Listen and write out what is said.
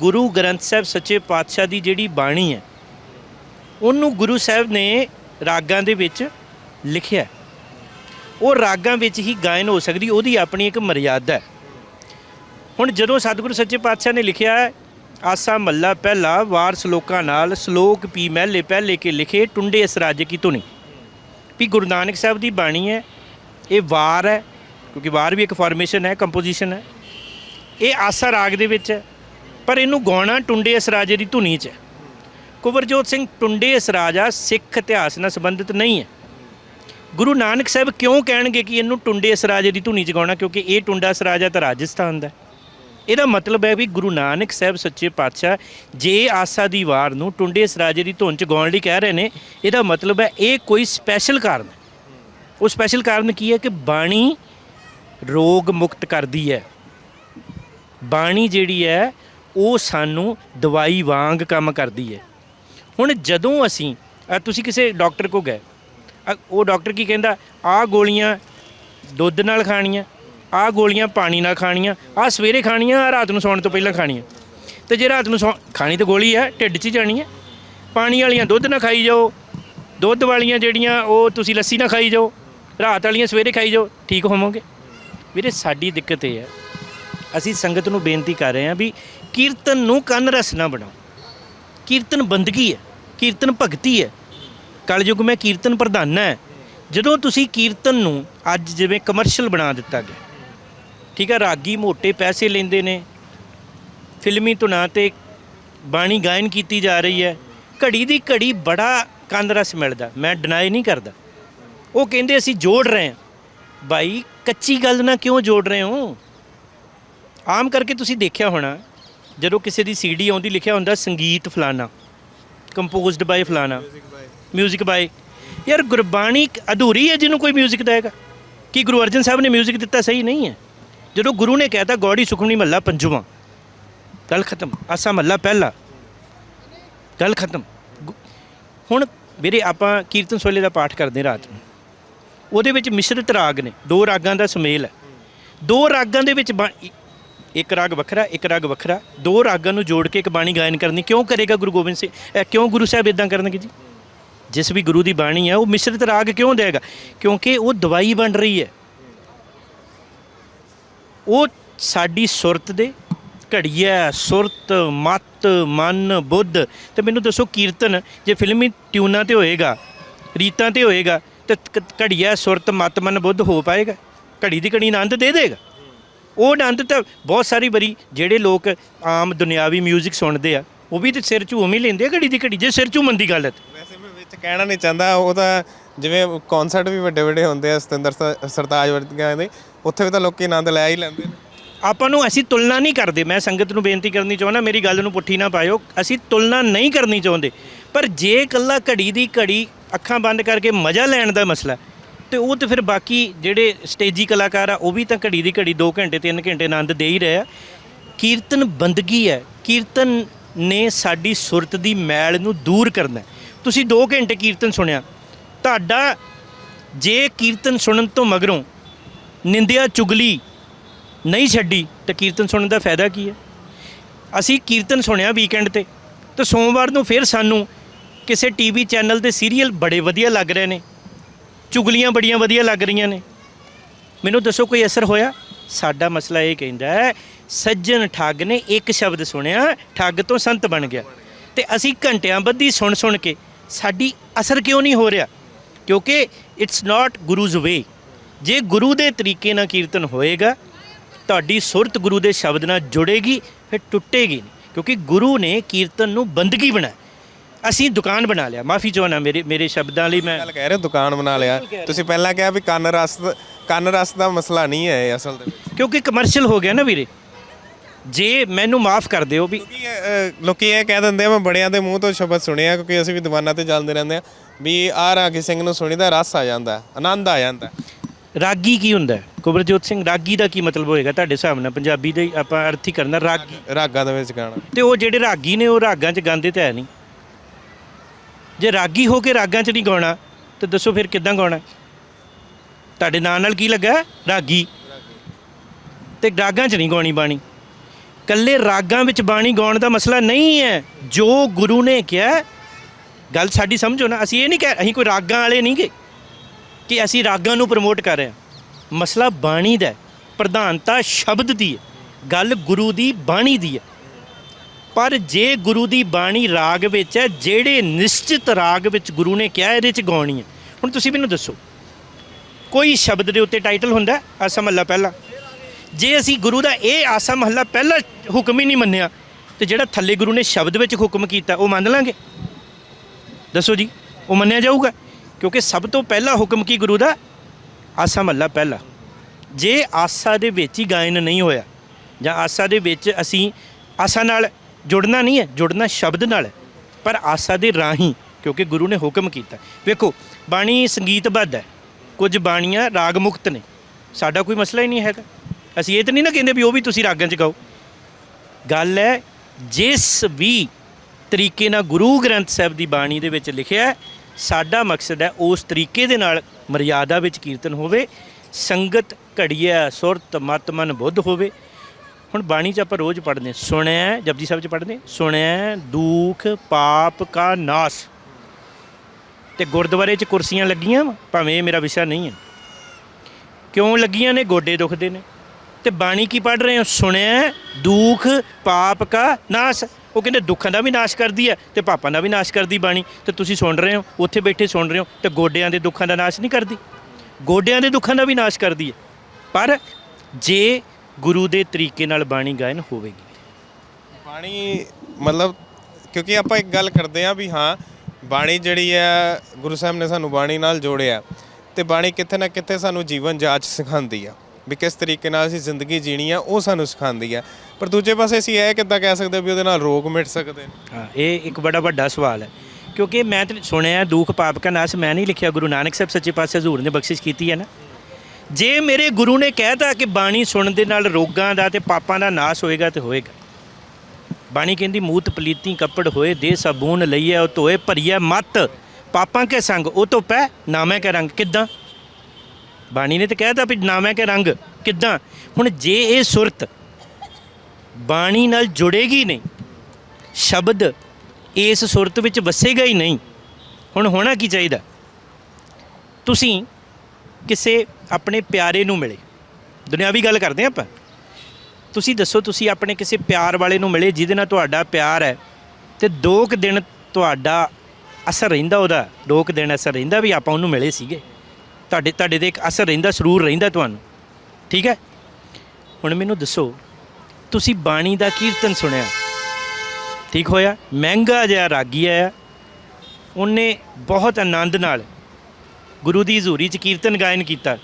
ਗੁਰੂ ਗ੍ਰੰਥ ਸਾਹਿਬ ਸੱਚੇ ਪਾਤਸ਼ਾਹ ਦੀ ਜਿਹੜੀ ਬਾਣੀ ਹੈ, ਉਹਨੂੰ ਗੁਰੂ ਸਾਹਿਬ ਨੇ ਰਾਗਾਂ ਦੇ ਵਿੱਚ ਲਿਖਿਆ ਉਹ ਰਾਗਾਂ ਵਿੱਚ ਹੀ ਗਾਇਨ ਹੋ ਸਕਦੀ, ਉਹਦੀ ਆਪਣੀ ਇੱਕ ਮਰਿਆਦਾ ਹੈ। ਹੁਣ ਜਦੋਂ ਸਤਿਗੁਰੂ ਸੱਚੇ ਪਾਤਸ਼ਾਹ ਨੇ ਲਿਖਿਆ ਆਸਾ ਮੱਲਾ ਪਹਿਲਾ ਵਾਰ ਸ਼ਲੋਕਾਂ ਨਾਲ, ਸ਼ਲੋਕ ਪੀ ਮਹਿਲੇ ਪਹਿਲੇ ਕੇ ਲਿਖੇ, ਟੁੰਡੇ ਅਸਰਾਜ ਕੀ ਧੁਨੀ। ਵੀ ਗੁਰੂ ਨਾਨਕ ਸਾਹਿਬ ਦੀ ਬਾਣੀ ਹੈ, ਇਹ ਵਾਰ ਹੈ, ਕਿਉਂਕਿ ਵਾਰ ਵੀ ਇੱਕ ਫਾਰਮੇਸ਼ਨ ਹੈ ਕੰਪੋਜੀਸ਼ਨ ਹੈ। ਇਹ ਆਸਾ ਰਾਗ ਦੇ ਵਿੱਚ ਹੈ। ਪਰ ਇਹਨੂੰ ਗਾਉਣਾ ਟੁੰਡੇ ਅਸਰਾਜੇ ਦੀ ਧੁਨੀ 'ਚ ਹੈ। ਕੁਵਰਜੋਤ ਸਿੰਘ ਟੁੰਡੇ ਅਸਰਾਜਾ ਸਿੱਖ ਇਤਿਹਾਸ ਨਾਲ ਸੰਬੰਧਿਤ ਨਹੀਂ ਹੈ। ਗੁਰੂ ਨਾਨਕ ਸਾਹਿਬ ਕਿਉਂ ਕਹਿਣਗੇ ਕਿ ਇਹਨੂੰ ਟੁੰਡੇ ਅਸਰਾਜੇ ਦੀ ਧੁਨੀ 'ਚ ਗਾਉਣਾ, ਕਿਉਂਕਿ ਇਹ ਟੁੰਡਾ ਅਸਰਾਜਾ ਤਾਂ ਰਾਜਸਥਾਨ ਦਾ ਹੈ। ਇਹਦਾ ਮਤਲਬ ਹੈ ਵੀ ਗੁਰੂ ਨਾਨਕ ਸਾਹਿਬ ਸੱਚੇ ਪਾਤਸ਼ਾਹ ਜੇ ਆਸਾ ਦੀ ਵਾਰ ਨੂੰ ਟੁੰਡੇ ਅਸਰਾਜੇ ਦੀ ਧੁਨ 'ਚ ਗਾਉਣ ਲਈ ਕਹਿ ਰਹੇ ਨੇ, ਇਹਦਾ ਮਤਲਬ ਹੈ ਇਹ ਕੋਈ ਸਪੈਸ਼ਲ ਕਾਰਨ ਹੈ। ਉਹ ਸਪੈਸ਼ਲ ਕਾਰਨ ਕੀ ਹੈ ਕਿ ਬਾਣੀ ਰੋਗ ਮੁਕਤ ਕਰਦੀ ਹੈ। ਬਾਣੀ ਜਿਹੜੀ ਹੈ ਉਹ ਸਾਨੂੰ ਦਵਾਈ ਵਾਂਗ ਕੰਮ ਕਰਦੀ ਹੈ। ਹੁਣ ਜਦੋਂ ਅਸੀਂ ਤੁਸੀਂ ਕਿਸੇ ਡਾਕਟਰ ਕੋ ਗਏ ਅ, ਉਹ ਡਾਕਟਰ ਕੀ ਕਹਿੰਦਾ ਆਹ ਗੋਲੀਆਂ ਦੁੱਧ ਨਾਲ ਖਾਣੀਆਂ ਆਹ ਗੋਲੀਆਂ ਪਾਣੀ ਨਾਲ ਖਾਣੀਆਂ ਆਹ ਸਵੇਰੇ ਖਾਣੀਆਂ ਆਹ ਰਾਤ ਨੂੰ ਸੌਣ ਤੋਂ ਪਹਿਲਾਂ ਖਾਣੀਆਂ। ਤੇ ਜੇ ਰਾਤ ਨੂੰ ਸੌ ਖਾਣੀ ਤਾਂ ਗੋਲੀ ਹੈ ਢਿੱਡ 'ਚ ਹੀ ਜਾਣੀ ਹੈ। ਪਾਣੀ ਵਾਲੀਆਂ ਦੁੱਧ ਨਾ ਖਾਈ ਜਾਓ ਦੁੱਧ ਵਾਲੀਆਂ ਜਿਹੜੀਆਂ ਉਹ ਤੁਸੀਂ ਲੱਸੀ ਨਾ ਖਾਈ ਜਾਓ ਰਾਤ ਵਾਲੀਆਂ ਸਵੇਰੇ ਖਾਈ ਜਾਓ ਠੀਕ ਹੋਵੋਗੇ। ਵੀਰੇ ਸਾਡੀ ਦਿੱਕਤ ਇਹ ਹੈ ਅਸੀਂ ਸੰਗਤ ਨੂੰ ਬੇਨਤੀ ਕਰ ਰਹੇ ਹਾਂ ਵੀ ਕੀਰਤਨ ਨੂੰ ਕੰਨ ਰਸ ਨਾ ਬਣਾਓ। ਕੀਰਤਨ ਬੰਦਗੀ ਹੈ, ਕੀਰਤਨ ਭਗਤੀ ਹੈ। ਕਲਯੁਗ ਮੈਂ ਕੀਰਤਨ ਪ੍ਰਧਾਨਾ ਹੈ। ਜਦੋਂ ਤੁਸੀਂ ਕੀਰਤਨ ਨੂੰ ਅੱਜ ਜਿਵੇਂ ਕਮਰਸ਼ੀਅਲ ਬਣਾ ਦਿੱਤਾ ਗਿਆ, ਠੀਕ ਹੈ, ਰਾਗੀ ਮੋٹے ਪੈਸੇ ਲੈਂਦੇ ਨੇ, ਫਿਲਮੀ ਧੁਨਾਂ ਤੇ ਬਾਣੀ ਗਾਇਨ ਕੀਤੀ ਜਾ ਰਹੀ ਹੈ, ਘੜੀ ਦੀ ਘੜੀ ਬੜਾ ਕੰਨ ਰਸ ਮਿਲਦਾ, ਮੈਂ ਡਿਨਾਈ ਨਹੀਂ ਕਰਦਾ। ਉਹ ਕਹਿੰਦੇ ਅਸੀਂ ਜੋੜ ਰਹੇ ਹਾਂ। ਭਾਈ ਕੱਚੀ ਗੱਲ ਨਾਲ ਕਿਉਂ ਜੋੜ ਰਹੇ ਹੋ? ਆਮ ਕਰਕੇ ਤੁਸੀਂ ਦੇਖਿਆ ਹੋਣਾ ਜਦੋਂ ਕਿਸੇ ਦੀ ਸੀਡੀ ਆਉਂਦੀ ਲਿਖਿਆ ਹੁੰਦਾ ਸੰਗੀਤ ਫਲਾਨਾ ਕੰਪੋਜ਼ਡ ਬਾਈ ਫਲਾਨਾ ਮਿਊਜ਼ਿਕ ਬਾਈ ਯਾਰ ਗੁਰਬਾਣੀ ਅਧੂਰੀ ਹੈ ਜਿਹਨੂੰ ਕੋਈ ਮਿਊਜ਼ਿਕ ਦੇਗਾ ਕੀ ਗੁਰੂ ਅਰਜਨ ਸਾਹਿਬ ਨੇ ਮਿਊਜ਼ਿਕ ਦਿੱਤਾ ਸਹੀ? ਨਹੀਂ ਹੈ। ਜਦੋਂ ਗੁਰੂ ਨੇ ਕਹਿਤਾ ਗੌੜੀ ਸੁਖਮਨੀ ਮਹੱਲਾ ਪੰਜਵਾਂ ਗੱਲ ਖਤਮ ਆਸਾ ਮਹੱਲਾ ਪਹਿਲਾ ਗੱਲ ਖਤਮ। ਹੁਣ ਵੀਰੇ ਆਪਾਂ ਕੀਰਤਨ ਸੋਲੇ ਦਾ ਪਾਠ ਕਰਦੇ ਰਾਤ ਨੂੰ। ਉਹਦੇ ਵਿੱਚ ਮਿਸ਼ਰਤ ਰਾਗ ਨੇ ਦੋ ਰਾਗਾਂ ਦਾ ਸੁਮੇਲ ਹੈ। ਦੋ ਰਾਗਾਂ ਦੇ ਵਿੱਚ ਇੱਕ ਰਾਗ ਵੱਖਰਾ, ਇੱਕ ਰਾਗ ਵੱਖਰਾ। ਦੋ ਰਾਗਾਂ ਨੂੰ ਜੋੜ ਕੇ ਇੱਕ ਬਾਣੀ ਗਾਇਨ ਕਰਨੀ ਕਿਉਂ ਕਰੇਗਾ ਗੁਰੂ ਗੋਬਿੰਦ ਸਿੰਘ? ਇਹ ਕਿਉਂ ਗੁਰੂ ਸਾਹਿਬ ਇਦਾਂ ਕਰਨਗੇ ਜੀ? ਜਿਸ ਵੀ ਗੁਰੂ ਦੀ ਬਾਣੀ ਹੈ ਉਹ ਮਿਸ਼ਰਤ ਰਾਗ ਕਿਉਂ ਦੇਗਾ? ਕਿਉਂਕਿ ਉਹ ਦਵਾਈ ਬਣ ਰਹੀ ਹੈ। ਉਹ ਸਾਡੀ ਸੁਰਤ ਦੇ ਘੜੀਆ ਸੁਰਤ, ਮਤ, ਮਨ, ਬੁੱਧ, ਤੇ ਮੈਨੂੰ ਦੱਸੋ ਕੀਰਤਨ, ਜੇ ਫਿਲਮੀ ਟਿਊਨਾਂ ਤੇ ਹੋਏਗਾ, ਰੀਤਾਂ ਤੇ ਹੋਏਗਾ, ਤੇ ਘੜੀਆ ਸੁਰਤ, ਮਤ, ਮਨ, ਬੁੱਧ ਹੋ ਪਾਏਗਾ? ਘੜੀ ਦੀ ਘੜੀ ਆਨੰਦ ਦੇ ਦੇਗਾ? ਉਹ ਆਨੰਦ ਤਾਂ ਬਹੁਤ ਸਾਰੀ ਵਾਰੀ ਜਿਹੜੇ ਲੋਕ ਆਮ ਦੁਨਿਆਵੀ 뮤직 ਸੁਣਦੇ ਆ ਉਹ ਵੀ ਤੇ ਸਿਰ ਝੂਮ ਹੀ ਲੈਂਦੇ ਆ ਘੜੀ ਦੀ ਘੜੀ ਜੇ ਸਿਰ ਝੂਮਣ ਦੀ ਗੱਲ ਹੈ। ਵੈਸੇ ਮੈਂ ਵਿੱਚ ਕਹਿਣਾ ਨਹੀਂ ਚਾਹੁੰਦਾ ਉਹ ਤਾਂ ਜਿਵੇਂ ਕਨਸਰਟ ਵੀ ਵੱਡੇ ਵੱਡੇ ਹੁੰਦੇ ਆ ਸਤਿੰਦਰ ਸਰਤਾਜ ਵਰਗਿਆਂ ਦੇ ਉੱਥੇ ਵੀ ਤਾਂ ਲੋਕੀ ਆਨੰਦ ਲੈ ਹੀ ਲੈਂਦੇ ਨੇ ਆਪਾਂ ਨੂੰ ਅਸੀਂ ਤੁਲਨਾ ਨਹੀਂ ਕਰਦੇ ਮੈਂ ਸੰਗਤ ਨੂੰ ਬੇਨਤੀ ਕਰਨੀ ਚਾਹੁੰਦਾ ਮੇਰੀ ਗੱਲ ਨੂੰ ਪੁੱਠੀ ਨਾ ਪਾਇਓ ਅਸੀਂ ਤੁਲਨਾ ਨਹੀਂ ਕਰਨੀ ਚਾਹੁੰਦੇ ਪਰ ਜੇ ਇਕੱਲਾ ਘੜੀ ਦੀ ਘੜੀ ਅੱਖਾਂ ਬੰਦ ਕਰਕੇ ਮਜ਼ਾ ਲੈਣ ਦਾ ਮਸਲਾ ਤੇ ਉਹ ਤੇ ਫਿਰ ਬਾਕੀ ਜਿਹੜੇ ਸਟੇਜੀ ਕਲਾਕਾਰ ਆ, ਉਹ ਵੀ ਤਾਂ ਘੜੀ ਦੀ ਘੜੀ 2 ਘੰਟੇ 3 ਘੰਟੇ ਆਨੰਦ ਦੇ ਹੀ ਰਹੇ ਆ। ਕੀਰਤਨ ਬੰਦਗੀ ਹੈ। ਕੀਰਤਨ ਨੇ ਸਾਡੀ ਸੁਰਤ ਦੀ ਮੈਲ ਨੂੰ ਦੂਰ ਕਰਨਾ ਤੁਸੀਂ 2 ਘੰਟੇ ਕੀਰਤਨ ਸੁਣਿਆ। ਤੁਹਾਡਾ ਜੇ ਕੀਰਤਨ ਸੁਣਨ ਤੋਂ ਮਗਰੋਂ ਨਿੰਦਿਆ ਚੁਗਲੀ ਨਹੀਂ ਛੱਡੀ, ਤਾਂ ਕੀਰਤਨ ਸੁਣਨ ਦਾ ਫਾਇਦਾ ਕੀ ਹੈ? ਅਸੀਂ ਕੀਰਤਨ ਸੁਣਿਆ ਵੀਕਐਂਡ ਤੇ ਤੇ ਸੋਮਵਾਰ ਨੂੰ ਫਿਰ ਸਾਨੂੰ ਕਿਸੇ ਟੀਵੀ ਚੈਨਲ ਤੇ ਸੀਰੀਅਲ ਬੜੇ ਵਧੀਆ ਲੱਗ ਰਹੇ ਨੇ। ਚੁਗਲੀਆਂ ਬੜੀਆਂ ਵਧੀਆ ਲੱਗ ਰਹੀਆਂ ਨੇ। ਮੈਨੂੰ ਦੱਸੋ ਕੋਈ ਅਸਰ ਹੋਇਆ? ਸਾਡਾ ਮਸਲਾ ਇਹ ਕਹਿੰਦਾ ਹੈ, ਸੱਜਣ ਠੱਗ ਨੇ ਇੱਕ ਸ਼ਬਦ ਸੁਣਿਆ, ਠੱਗ ਤੋਂ ਸੰਤ ਬਣ ਗਿਆ। ਤੇ ਅਸੀਂ ਘੰਟਿਆਂ ਬੱਧੀ ਸੁਣ ਸੁਣ ਕੇ ਸਾਡੀ ਅਸਰ ਕਿਉਂ ਨਹੀਂ ਹੋ ਰਿਹਾ? ਕਿਉਂਕਿ ਇਟਸ ਨਾਟ ਗੁਰੂਜ਼ ਵੇ ਜੇ ਗੁਰੂ ਦੇ ਤਰੀਕੇ ਨਾਲ ਕੀਰਤਨ ਹੋਏਗਾ, ਤੁਹਾਡੀ ਸੁਰਤ ਗੁਰੂ ਦੇ ਸ਼ਬਦ ਨਾਲ ਜੁੜੇਗੀ, ਫਿਰ ਟੁੱਟੇਗੀ ਨਹੀਂ। ਕਿਉਂਕਿ ਗੁਰੂ ਨੇ ਕੀਰਤਨ ਨੂੰ ਬੰਦਗੀ ਬਣਾਇਆ ਅਸੀਂ ਦੁਕਾਨ ਬਣਾ ਲਿਆ। ਮਾਫੀ ਚਾਹਣਾ ਮੇਰੇ ਮੇਰੇ ਸ਼ਬਦਾਂ ਲਈ ਮੈਂ ਗੱਲ ਕਹਿ ਰਹੇ ਹੋ ਦੁਕਾਨ ਬਣਾ ਲਿਆ। ਤੁਸੀਂ ਪਹਿਲਾਂ ਕਿਹਾ ਵੀ ਕੰਨ ਰਸ ਕੰਨ ਰਸ ਦਾ ਮਸਲਾ ਨਹੀਂ ਹੈ ਇਹ ਅਸਲ ਦੇ ਵਿੱਚ। ਕਿਉਂਕਿ ਕਮਰਸ਼ੀਅਲ ਹੋ ਗਿਆ ਨਾ ਵੀਰੇ। ਜੇ ਮੈਨੂੰ ਮਾਫ ਕਰ ਦਿਓ ਵੀ ਕਿਉਂਕਿ ਲੋਕੀ ਇਹ ਕਹਿ ਦਿੰਦੇ ਆ ਮੈਂ ਬੜਿਆਂ ਦੇ ਮੂੰਹ ਤੋਂ ਸ਼ਬਦ ਸੁਣਿਆ ਕਿਉਂਕਿ ਅਸੀਂ ਵੀ ਦੀਵਾਨਾਂ ਤੇ ਚੱਲਦੇ ਰਹਿੰਦੇ ਆ ਵੀ ਆਹ ਰਾਗੀ ਸਿੰਘ ਨੂੰ ਸੁਣੀਦਾ ਰਸ ਆ ਜਾਂਦਾ ਆਨੰਦ ਆ ਜਾਂਦਾ। ਰਾਗੀ ਕੀ ਹੁੰਦਾ? ਹੈ? ਕੁਬਰਜੋਤ ਸਿੰਘ ਰਾਗੀ ਦਾ ਕੀ ਮਤਲਬ ਹੋਏਗਾ ਤੁਹਾਡੇ ਹਿਸਾਬ ਨਾਲ? ਪੰਜਾਬੀ ਦੇ ਆਪਾਂ ਅਰਥ ਹੀ ਕਰਨਾ ਰਾਗੀ। ਰਾਗਾਂ ਦੇ ਵਿੱਚ ਗਾਣਾ। ਤੇ ਉਹ ਜਿਹੜੇ ਰਾਗੀ ਨੇ ਉਹ ਰਾਗਾਂ 'ਚ ਗਾਉਂਦੇ ਤਾਂ ਹੈ ਨਹੀਂ। ਜੇ ਰਾਗੀ ਹੋ ਕੇ ਰਾਗਾਂ 'ਚ ਨਹੀਂ ਗਾਉਣਾ, ਤੇ ਦੱਸੋ ਫਿਰ ਕਿੱਦਾਂ ਗਾਉਣਾ? ਤੁਹਾਡੇ ਨਾਂ ਨਾਲ ਕੀ ਲੱਗਾ? ਰਾਗੀ। ਤੇ ਰਾਗਾਂ 'ਚ ਨਹੀਂ ਗਾਉਣੀ ਬਾਣੀ। ਕੱਲੇ ਰਾਗਾਂ ਵਿੱਚ ਬਾਣੀ ਗਾਉਣ ਦਾ ਮਸਲਾ ਨਹੀਂ ਹੈ। ਜੋ ਗੁਰੂ ਨੇ ਕਿਹਾ, ਗੱਲ ਸਾਡੀ ਸਮਝੋ ਨਾ, ਅਸੀਂ ਇਹ ਨਹੀਂ ਕਹਿ, ਅਸੀਂ ਕੋਈ ਰਾਗਾਂ ਵਾਲੇ ਨਹੀਂ ਗੇ ਕਿ ਅਸੀਂ ਰਾਗਾਂ ਨੂੰ ਪ੍ਰਮੋਟ ਕਰ ਰਹੇ ਹਾਂ। ਮਸਲਾ ਬਾਣੀ ਦਾ ਪ੍ਰਧਾਨਤਾ ਸ਼ਬਦ ਦੀ ਹੈ, ਗੱਲ ਗੁਰੂ ਦੀ ਬਾਣੀ ਦੀ ਹੈ। ਪਰ ਜੇ ਗੁਰੂ ਦੀ ਬਾਣੀ ਰਾਗ ਵਿੱਚ ਹੈ, ਜਿਹੜੇ ਨਿਸ਼ਚਿਤ ਰਾਗ ਵਿੱਚ ਗੁਰੂ ਨੇ ਕਿਹਾ, ਇਹਦੇ ਚ ਗਾਉਣੀ ਹੈ। ਹੁਣ ਤੁਸੀਂ ਮੈਨੂੰ ਦੱਸੋ, ਕੋਈ ਸ਼ਬਦ ਦੇ ਉੱਤੇ ਟਾਈਟਲ ਹੁੰਦਾ ਆਸਾ ਮਹੱਲਾ ਪਹਿਲਾ? ਜੇ ਅਸੀਂ ਗੁਰੂ ਦਾ ਇਹ ਆਸਾ ਮਹੱਲਾ ਪਹਿਲਾ ਹੁਕਮ ਹੀ ਨਹੀਂ ਮੰਨਿਆ, ਤੇ ਜਿਹੜਾ ਥੱਲੇ ਗੁਰੂ ਨੇ ਸ਼ਬਦ ਵਿੱਚ ਹੁਕਮ ਕੀਤਾ, ਉਹ ਮੰਨ ਲਾਂਗੇ? ਦੱਸੋ ਜੀ, ਉਹ ਮੰਨਿਆ ਜਾਊਗਾ? ਕਿਉਂਕਿ ਸਭ ਤੋਂ ਪਹਿਲਾ ਹੁਕਮ ਕੀ ਗੁਰੂ ਦਾ? ਆਸਾ ਮਹੱਲਾ ਪਹਿਲਾ। ਜੇ ਆਸਾ ਦੇ ਵਿੱਚ ਹੀ ਗਾਇਨ ਨਹੀਂ ਹੋਇਆ, ਜਾਂ ਆਸਾ ਦੇ ਵਿੱਚ ਅਸੀਂ ਆਸਾ ਨਾਲ ਜੁੜਨਾ ਨਹੀਂ ਹੈ, ਜੁੜਨਾ ਸ਼ਬਦ ਨਾਲ ਹੈ, ਪਰ ਆਸਾ ਦੇ ਰਾਹੀਂ, ਕਿਉਂਕਿ ਗੁਰੂ ਨੇ ਹੁਕਮ ਕੀਤਾ। ਵੇਖੋ, ਬਾਣੀ ਸੰਗੀਤਬੱਧ ਹੈ, ਕੁਝ ਬਾਣੀਆਂ ਰਾਗ ਮੁਕਤ ਨੇ, ਸਾਡਾ ਕੋਈ ਮਸਲਾ ਹੀ ਨਹੀਂ ਹੈਗਾ। ਅਸੀਂ ਇਹ ਤਾਂ ਨਹੀਂ ਨਾ ਕਹਿੰਦੇ ਵੀ ਉਹ ਵੀ ਤੁਸੀਂ ਰਾਗਾਂ 'ਚ ਗਾਓ। ਗੱਲ ਹੈ, ਜਿਸ ਵੀ ਤਰੀਕੇ ਨਾਲ ਗੁਰੂ ਗ੍ਰੰਥ ਸਾਹਿਬ ਦੀ ਬਾਣੀ ਦੇ ਵਿੱਚ ਲਿਖਿਆ ਸਾਡਾ ਮਕਸਦ ਹੈ ਉਸ ਤਰੀਕੇ ਦੇ ਨਾਲ ਮਰਿਆਦਾ ਵਿੱਚ ਕੀਰਤਨ ਹੋਵੇ, ਸੰਗਤ ਘੜੀਆ ਸੁਰਤ ਮਤ ਮਨ ਬੁੱਧ ਹੋਵੇ ਹੁਣ ਬਾਣੀ 'ਚ ਆਪਾਂ ਰੋਜ਼ ਪੜ੍ਹਦੇ ਹਾਂ ਸੁਣਿਆ ਜਪਜੀ ਸਾਹਿਬ 'ਚ ਪੜ੍ਹਦੇ ਹਾਂ, ਸੁਣਿਆ ਦੁੱਖ ਪਾਪ ਕਾ ਨਾਸ। ਤੇ ਗੁਰਦੁਆਰੇ 'ਚ ਕੁਰਸੀਆਂ ਲੱਗੀਆਂ ਵਾਂ, ਭਾਵੇਂ ਇਹ ਮੇਰਾ ਵਿਸ਼ਾ ਨਹੀਂ ਹੈ। ਕਿਉਂ ਲੱਗੀਆਂ ਨੇ? ਗੋਡੇ ਦੁਖਦੇ ਨੇ। ਤੇ ਬਾਣੀ ਕੀ ਪੜ੍ਹ ਰਹੇ ਹੋ? ਸੁਣਿਆ ਦੁੱਖ ਪਾਪ ਕਾ ਨਾਸ਼। ਉਹ ਕਹਿੰਦੇ ਦੁੱਖਾਂ ਦਾ ਵੀ ਨਾਸ਼ ਕਰਦੀ ਹੈ ਤੇ ਪਾਪਾਂ ਦਾ ਵੀ ਨਾਸ਼ ਕਰਦੀ ਬਾਣੀ। ਤੇ ਤੁਸੀਂ ਸੁਣ ਰਹੇ ਹੋ ਉੱਥੇ ਬੈਠੇ ਸੁਣ ਰਹੇ ਹੋ ਤੇ ਗੋਡਿਆਂ ਦੇ ਦੁੱਖਾਂ ਦਾ ਨਾਸ਼ ਨਹੀਂ ਕਰਦੀ। ਗੋਡਿਆਂ ਦੇ ਦੁੱਖਾਂ ਦਾ ਵੀ ਨਾਸ਼ ਕਰਦੀ ਹੈ। ਪਰ ਜੇ ਗੁਰੂ ਦੇ ਤਰੀਕੇ ਨਾਲ ਬਾਣੀ ਗਾਇਨ ਹੋਵੇਗੀ। ਬਾਣੀ ਮਤਲਬ ਕਿਉਂਕਿ ਆਪਾਂ ਇੱਕ ਗੱਲ ਕਰਦੇ ਆ ਵੀ ਹਾਂ ਬਾਣੀ ਜਿਹੜੀ ਹੈ ਗੁਰੂ ਸਾਹਿਬ ਨੇ ਸਾਨੂੰ ਬਾਣੀ ਨਾਲ ਜੋੜਿਆ ਤੇ ਬਾਣੀ ਕਿਤੇ ਨਾ ਕਿਤੇ ਸਾਨੂੰ ਜੀਵਨ ਜਾਂਚ ਸਿਖਾਉਂਦੀ ਆ ਵੀ ਕਿਸ ਤਰੀਕੇ ਨਾਲ ਅਸੀਂ ਜ਼ਿੰਦਗੀ ਜੀਣੀ ਆ ਉਹ ਸਾਨੂੰ ਸਿਖਾਉਂਦੀ ਆ। ਪਰ ਦੂਜੇ ਪਾਸੇ ਅਸੀਂ ਇਹ ਕਿੱਦਾਂ ਕਹਿ ਸਕਦੇ ਵੀ ਉਹਦੇ ਨਾਲ ਰੋਗ ਮਿਟ ਸਕਦੇ ਨੇ। ਹਾਂ ਇਹ ਇੱਕ ਬੜਾ ਵੱਡਾ ਸਵਾਲ ਹੈ। ਕਿਉਂਕਿ ਮੈਂ ਤੇ ਸੁਣਿਆ ਦੁੱਖ ਪਾਪ ਕਾ ਨਾਸ਼ ਮੈਂ ਨਹੀਂ ਲਿਖਿਆ ਗੁਰੂ ਨਾਨਕ ਸਾਹਿਬ ਸੱਚੇ ਪਾਤਸ਼ਾਹ ਹਜ਼ੂਰ ਨੇ ਬਖਸ਼ਿਸ਼ ਕੀਤੀ ਹੈ ਨਾ। ਜੇ ਮੇਰੇ ਗੁਰੂ ਨੇ ਕਹਿਤਾ ਕਿ ਬਾਣੀ ਸੁਣਨ ਦੇ ਨਾਲ ਰੋਗਾਂ ਦਾ ਤੇ ਪਾਪਾਂ ਦਾ ਨਾਸ਼ ਹੋਏਗਾ ਤੇ ਹੋਏਗਾ। ਬਾਣੀ ਕਹਿੰਦੀ, ਮੂਤ ਪਲੀਤੀ ਕੱਪੜ ਹੋਏ ਦੇ ਸਾਬੂਨ ਲਈਏ ਉਹ ਧੋਏ ਭਰੀਏ ਮਤ। ਪਾਪਾਂ ਕੇ ਸੰਗ, ਉਹ ਤੋਂ ਪੈ ਨਾਮੈ ਕੇ ਰੰਗ। ਕਿੱਦਾਂ? ਬਾਣੀ ਨੇ ਤੇ ਕਹਿਤਾ ਵੀ ਨਾਮੈ ਕੇ ਰੰਗ। ਕਿੱਦਾਂ? ਹੁਣ ਜੇ ਇਹ ਸੁਰਤ ਬਾਣੀ ਨਾਲ ਜੁੜੇਗੀ ਨਹੀਂ, ਸ਼ਬਦ ਇਸ ਸੁਰਤ ਵਿੱਚ ਵਸੇਗਾ ਹੀ ਨਹੀਂ, ਹੁਣ ਹੋਣਾ ਕੀ ਚਾਹੀਦਾ? ਤੁਸੀਂ ਕਿਸੇ ਆਪਣੇ ਪਿਆਰੇ ਨੂੰ ਮਿਲੇ। ਦੁਨਿਆਵੀ ਗੱਲ ਕਰਦੇ ਹਾਂ ਆਪਾਂ। ਤੁਸੀਂ ਦੱਸੋ, ਤੁਸੀਂ ਆਪਣੇ ਕਿਸੇ ਪਿਆਰ ਵਾਲੇ ਨੂੰ ਮਿਲੇ ਜਿਹਦੇ ਨਾਲ ਤੁਹਾਡਾ ਪਿਆਰ ਹੈ ਤੇ ਦੋ ਕੁ ਦਿਨ ਤੁਹਾਡਾ ਅਸਰ ਰਹਿੰਦਾ ਉਹਦਾ, ਦੋ ਕੁ ਦਿਨ ਅਸਰ ਰਹਿੰਦਾ ਵੀ ਆਪਾਂ ਉਹਨੂੰ ਮਿਲੇ ਸੀਗੇ। ਤੁਹਾਡੇ ਤੁਹਾਡੇ ਤੇ ਇੱਕ ਅਸਰ ਰਹਿੰਦਾ, ਸਰੂਰ ਰਹਿੰਦਾ ਤੁਹਾਨੂੰ। ਠੀਕ ਹੈ? ਹੁਣ ਮੈਨੂੰ ਦੱਸੋ, ਤੁਸੀਂ ਬਾਣੀ ਦਾ ਕੀਰਤਨ ਸੁਣਿਆ? ਠੀਕ ਹੋਇਆ? ਮਹਿੰਗਾ ਜਿਹਾ ਰਾਗੀ ਆਇਆ। ਉਹਨੇ ਬਹੁਤ ਆਨੰਦ ਨਾਲ ਗੁਰੂ ਦੀ ਹਜ਼ੂਰੀ 'ਚ ਕੀਰਤਨ ਗਾਇਨ ਕੀਤਾ।